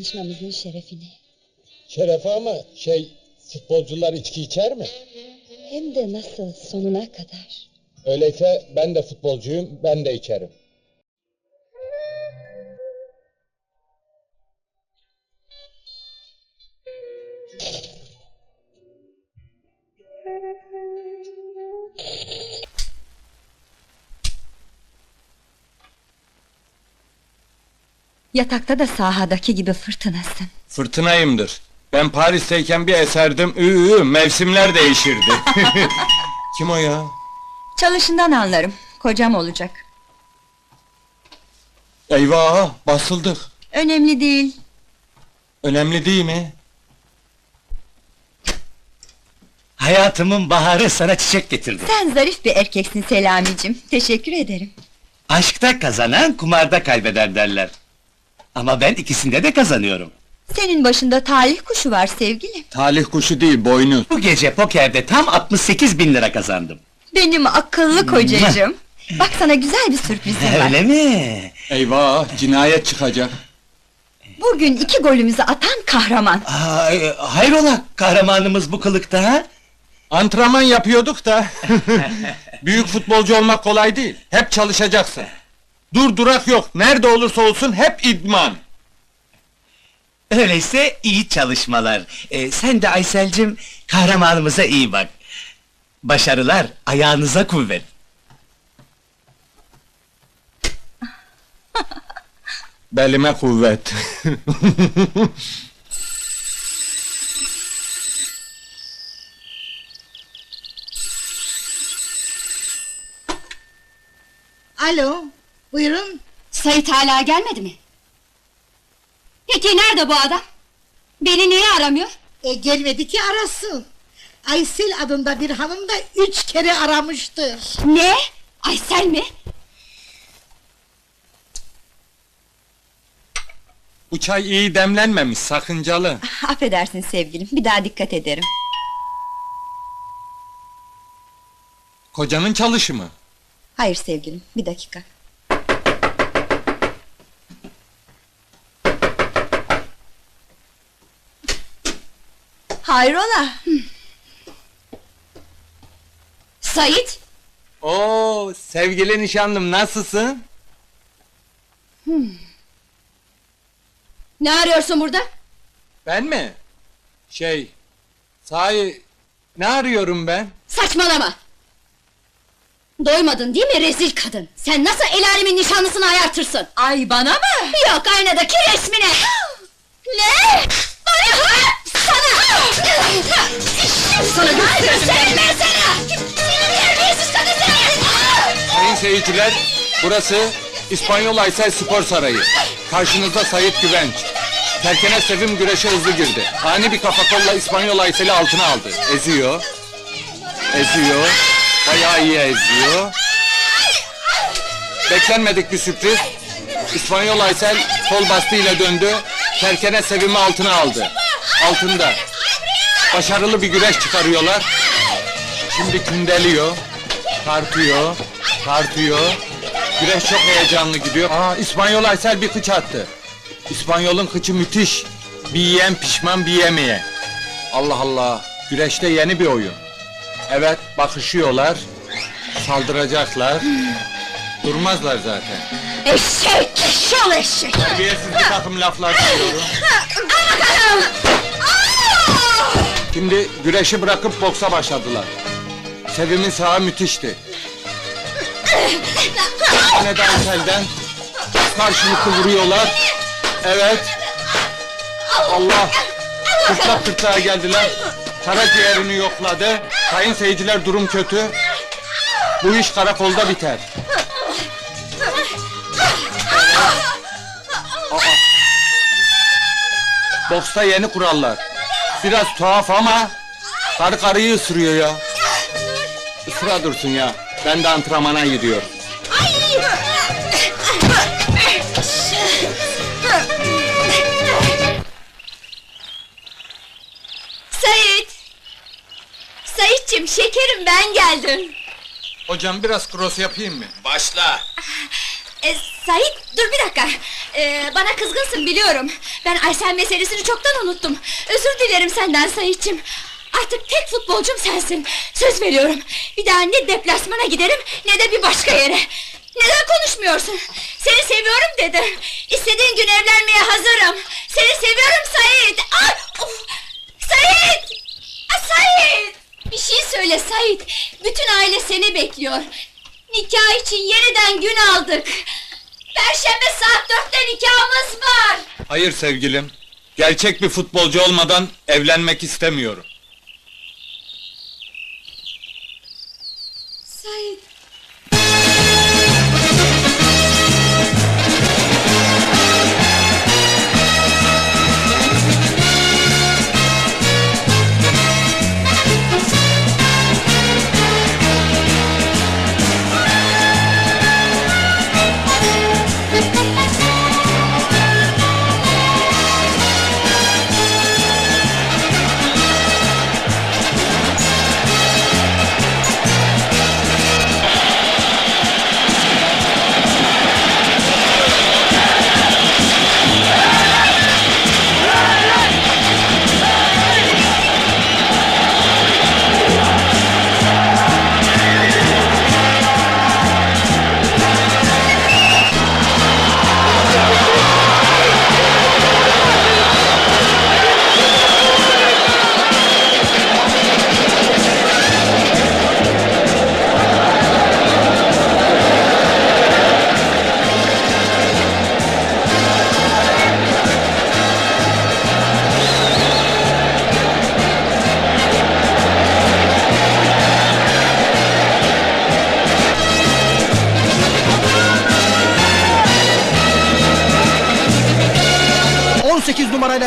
Tanışmamızın şerefine. Şerefe ama şey futbolcular içki içer mi? Hem de nasıl sonuna kadar. Öyleyse ben de futbolcuyum, ben de içerim. Yatakta da sahadaki gibi fırtınasın. Fırtınayımdır. Ben Paris'teyken bir eserdim. Ü mevsimler değişirdi. Kim o ya? Çalışından anlarım. Kocam olacak. Eyvah basıldık. Önemli değil. Önemli değil mi? Hayatımın baharı sana çiçek getirdi. Sen zarif bir erkeksin Selamicim. Teşekkür ederim. Aşkta kazanan kumarda kaybeder derler. Ama ben ikisinde de kazanıyorum. Senin başında talih kuşu var sevgilim. Talih kuşu değil boynuz. Bu gece pokerde tam 68 bin lira kazandım. Benim akıllı kocacığım. Bak sana güzel bir sürprizim var. Öyle mi? Eyvah cinayet çıkacak. Bugün iki golümüzü atan kahraman. Aa, e, hayrola kahramanımız bu kılıkta ha? Antrenman yapıyorduk da. Büyük futbolcu olmak kolay değil. Hep çalışacaksın. Dur durak yok. Nerede olursa olsun hep idman. Öyleyse iyi çalışmalar. Ee, sen de Aysel'cim kahramanımıza iyi bak. Başarılar ayağınıza kuvvet. Belime kuvvet. Alo, buyurun. Sait hala gelmedi mi? Peki nerede bu adam? Beni niye aramıyor? E gelmedi ki arasın. Aysel adında bir hanım da üç kere aramıştır. Ne? Aysel mi? Bu çay iyi demlenmemiş, sakıncalı. Affedersin sevgilim. Bir daha dikkat ederim. Kocanın çalışı mı? Hayır sevgilim. Bir dakika. Hayrola? Sait? Oo, sevgili nişanlım nasılsın? Ne arıyorsun burada? Ben mi? Şey, sahi ne arıyorum ben? Saçmalama! Doymadın değil mi rezil kadın? Sen nasıl el alemin nişanlısını ayartırsın? Ay bana mı? Yok aynadaki resmine! ne? Sana! Gösteririm ben sana! Seni terbiyesiz kadın seni! Sayın seyirciler, burası İspanyol Aysel Spor Sarayı. Karşınızda Sayit Güvenç. Terkene Sevim güreşe hızlı girdi. Ani bir kafa kolla İspanyol Aysel'i altına aldı. Eziyor. Eziyor. Bayağı iyi eziyor. Beklenmedik bir sürpriz. İspanyol Aysel kol bastığıyla döndü. Terkene Sevim'i altına aldı. Altında. Başarılı bir güreş çıkarıyorlar. Şimdi kündeliyor. Tartıyor. Tartıyor. Güreş çok heyecanlı gidiyor. Aa İspanyol Aysel bir kıç attı. İspanyol'un kıçı müthiş. Bir yiyen pişman bir yemeye. Allah Allah. Güreşte yeni bir oyun. Evet bakışıyorlar. Saldıracaklar. Durmazlar zaten. Eşek! Şol eşek! Terbiyesiz bir takım laflar duyuyorum. Şimdi güreşi bırakıp boksa başladılar. Sevim'in sağı müthişti. Yine de Aysel'den karşılıklı vuruyorlar. Evet. Allah. Kırtlak kırtlağa geldiler. Karaciğerini yokladı. Sayın seyirciler durum kötü. Bu iş karakolda biter. Aa. Boksta yeni kurallar. Biraz tuhaf ama karı karıyı ısırıyor ya. Isıra dursun ya. Ben de antrenmana gidiyorum. Sait! Saitçim şekerim ben geldim. Hocam biraz cross yapayım mı? Başla. E, Sait dur bir dakika. Ee, bana kızgınsın biliyorum. Ben Aysel meselesini çoktan unuttum. Özür dilerim senden Sayitçim. Artık tek futbolcum sensin. Söz veriyorum. Bir daha ne deplasmana giderim ne de bir başka yere. Neden konuşmuyorsun? Seni seviyorum dedim. İstediğin gün evlenmeye hazırım. Seni seviyorum Sait. Ay, of! Sait! Ah, Sait! Bir şey söyle Sait. Bütün aile seni bekliyor. Nikah için yeniden gün aldık. Perşembe saat dörtte nikahımız var. Hayır sevgilim. Gerçek bir futbolcu olmadan evlenmek istemiyorum. Sait.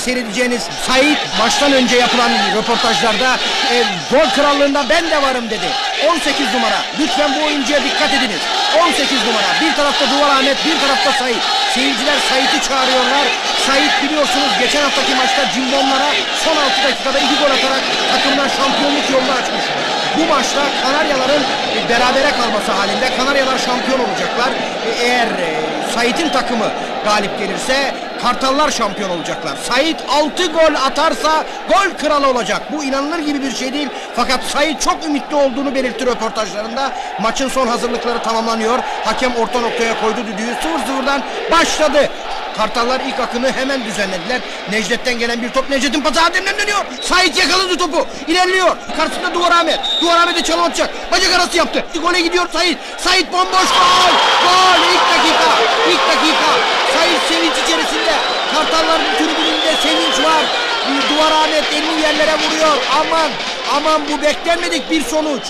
Numarayla seyredeceğiniz Sait maçtan önce yapılan röportajlarda e, gol krallığında ben de varım dedi. 18 numara. Lütfen bu oyuncuya dikkat ediniz. 18 numara. Bir tarafta Duvar Ahmet, bir tarafta Sait. Seyirciler Sait'i çağırıyorlar. Sait biliyorsunuz geçen haftaki maçta Cimbomlara son 6 dakikada 2 gol atarak takımına şampiyonluk yolunu açmış. Bu maçta Kanaryaların e, berabere kalması halinde Kanaryalar şampiyon olacaklar. E, Eğer e, Sait'in takımı galip gelirse Kartallar şampiyon olacaklar. Sait 6 gol atarsa gol kralı olacak. Bu inanılır gibi bir şey değil. Fakat Sait çok ümitli olduğunu belirtti röportajlarında. Maçın son hazırlıkları tamamlanıyor. Hakem orta noktaya koydu düdüğü. 0-0'dan başladı. Kartallar ilk akını hemen düzenlediler. Necdet'ten gelen bir top Necdet'in pası Adem'den dönüyor. Sait yakaladı topu. İlerliyor. Karşısında Duvar Ahmet. Duvar Ahmet'e çalım atacak. Bacak arası yaptı. Gole gidiyor Sait. Sait bomboş gol. Gol ilk dakika. İlk dakika. Sait sevinç içerisinde. Kartalların tribününde sevinç var. Duvar Ahmet elini yerlere vuruyor. Aman aman bu beklenmedik bir sonuç.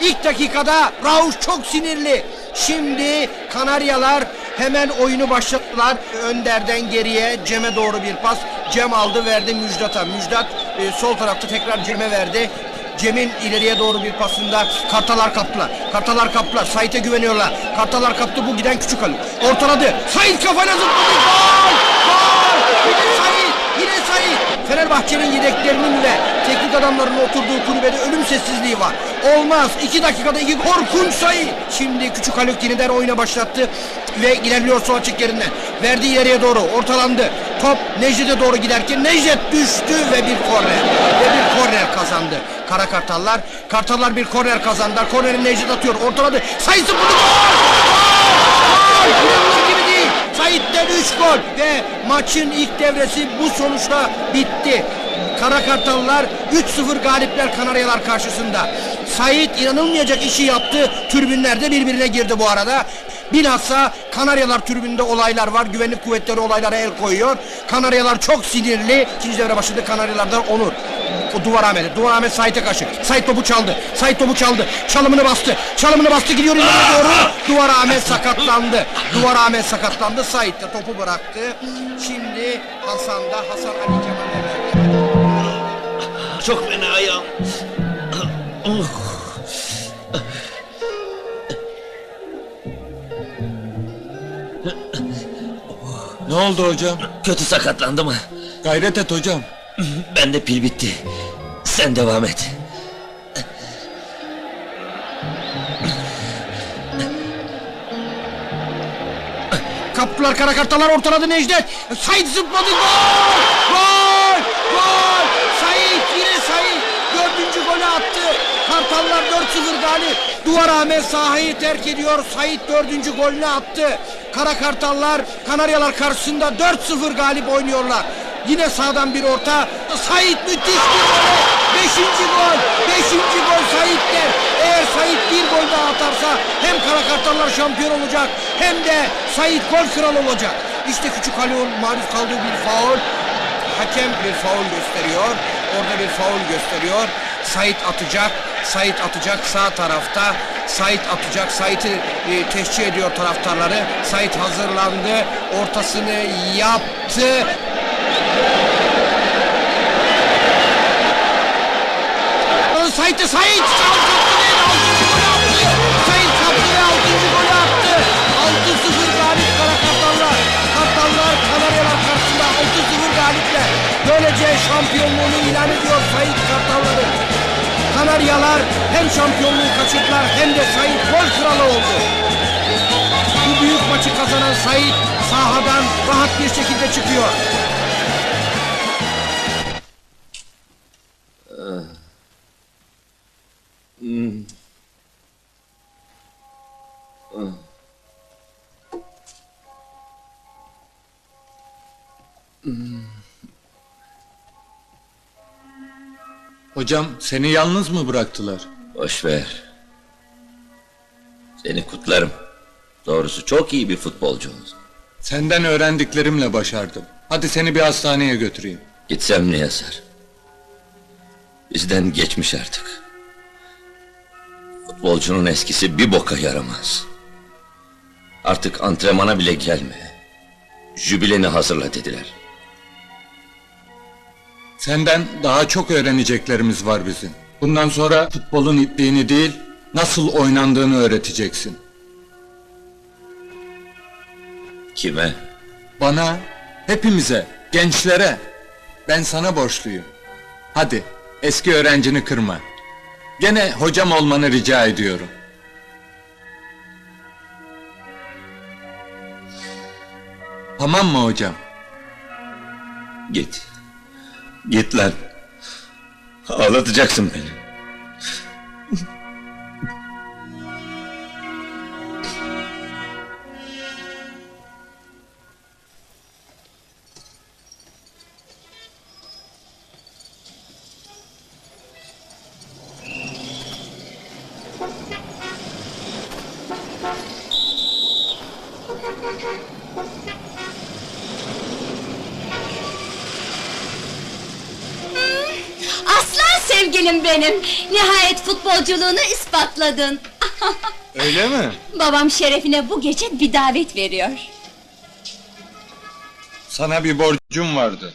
İlk dakikada Rauf çok sinirli. Şimdi Kanaryalar hemen oyunu başlattılar. Önder'den geriye Cem'e doğru bir pas. Cem aldı verdi Müjdat'a. Müjdat e, sol tarafta tekrar Cem'e verdi. Cem'in ileriye doğru bir pasında Kartalar kaptılar. Kartalar kaptılar. Sait'e güveniyorlar. Kartalar kaptı bu giden küçük Ali. Ortaladı. Sait kafayla zıpladı. Gol! Gol! Yine Sait! Yine Sait! Fenerbahçe'nin yedeklerinin ve teknik adamlarının oturduğu kulübede ölüm sessizliği var. Olmaz. iki dakikada iki korkunç sayı. Şimdi küçük Haluk yeniden oyuna başlattı ve ilerliyor sol açık yerinden. Verdi ileriye doğru. Ortalandı. Top Necdet'e doğru giderken Necdet düştü ve bir korner. Ve bir korner kazandı. Kara Kartallar. Kartallar bir korner kazandılar. Korneri Necdet atıyor. Ortaladı. Sayısı bunu gol! Gol! Gol! Sait'ten 3 gol ve maçın ilk devresi bu sonuçla bitti. Kara Kartallar 3-0 galipler Kanaryalar karşısında. Sait inanılmayacak işi yaptı. Türbünlerde birbirine girdi bu arada. Bilhassa Kanaryalar tribünde olaylar var. Güvenlik kuvvetleri olaylara el koyuyor. Kanaryalar çok sinirli. İkinci devre başladı Kanaryalardan Onur. O duvar Ahmet'e. Duvar Ahmet Sait'e karşı. Sait topu çaldı. Sait topu çaldı. Çalımını bastı. Çalımını bastı gidiyor ileriye doğru. Duvar Ahmet sakatlandı. Duvar Ahmet sakatlandı. Sait de topu bıraktı. Şimdi Hasan da Hasan Ali Kemal'e verdi. Çok fena ayağım. Oh. Ne oldu hocam? Kötü sakatlandım. Gayret et hocam. Bende pil bitti. Sen devam et. Kaptı yaptılar. Karakartalar ortaladı Necdet. Sait zıpladı. Gol! Gol! Gol! Sait yine Sait. Dördüncü golü attı. Kartallar 4-0 galip. Duvar Ahmet sahayı terk ediyor. Sait dördüncü golünü attı. Kara Kartallar Kanaryalar karşısında 4-0 galip oynuyorlar. Yine sağdan bir orta. Sait müthiş bir gol. Beşinci gol. Beşinci gol Sait'ten. Eğer Sait bir gol daha atarsa hem Kara Kartallar şampiyon olacak hem de Sait gol kralı olacak. İşte Küçük Halil'in maruz kaldığı bir faul. Hakem bir faul gösteriyor. Orada bir faul gösteriyor. Sait atacak. Sait atacak sağ tarafta. Sait atacak. Sait'i e, teşcih ediyor taraftarları. Sait hazırlandı. Ortasını yaptı. Sait'e Sait! Altıncı golü attı. Sait kaptı ve altıncı golü attı. 6-0 galip Kara. Kartallar Kanaryalar karşısında 6-0 galiple. Böylece şampiyonluğunu ilan ediyor Sait Kartalları. Kanaryalar hem şampiyonluğu kaçırdılar hem de Sait gol kralı oldu. Bu büyük maçı kazanan Sait sahadan rahat bir şekilde çıkıyor. Hocam seni yalnız mı bıraktılar? Boş ver. Seni kutlarım. Doğrusu çok iyi bir futbolcunuz. Senden öğrendiklerimle başardım. Hadi seni bir hastaneye götüreyim. Gitsem ne yazar? Bizden geçmiş artık. Futbolcunun eskisi bir boka yaramaz. Artık antrenmana bile gelme. Jübileni hazırla dediler. Senden daha çok öğreneceklerimiz var bizim. Bundan sonra futbolun ipliğini değil, nasıl oynandığını öğreteceksin. Kime? Bana, hepimize, gençlere. Ben sana borçluyum. Hadi, eski öğrencini kırma. Gene hocam olmanı rica ediyorum. Tamam mı hocam? Git. Git lan. Ağlatacaksın beni. Sevgilim benim. Nihayet futbolculuğunu ispatladın. Öyle mi? Babam şerefine bu gece bir davet veriyor. Sana bir borcum vardı.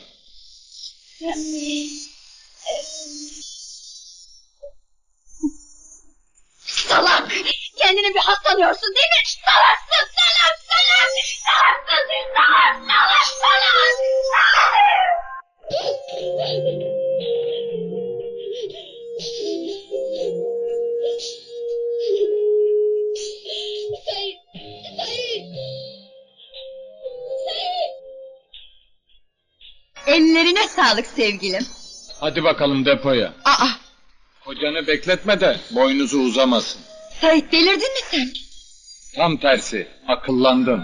Salak! Kendini bir hastanıyorsun değil mi? Salaksın salak salak! Salaksın salak salak salak! Sayın! Ellerine sağlık sevgilim. Hadi bakalım depoya. Aa, Hocanı bekletme de boynuzu uzamasın. Sait delirdin mi sen? Tam tersi, akıllandım.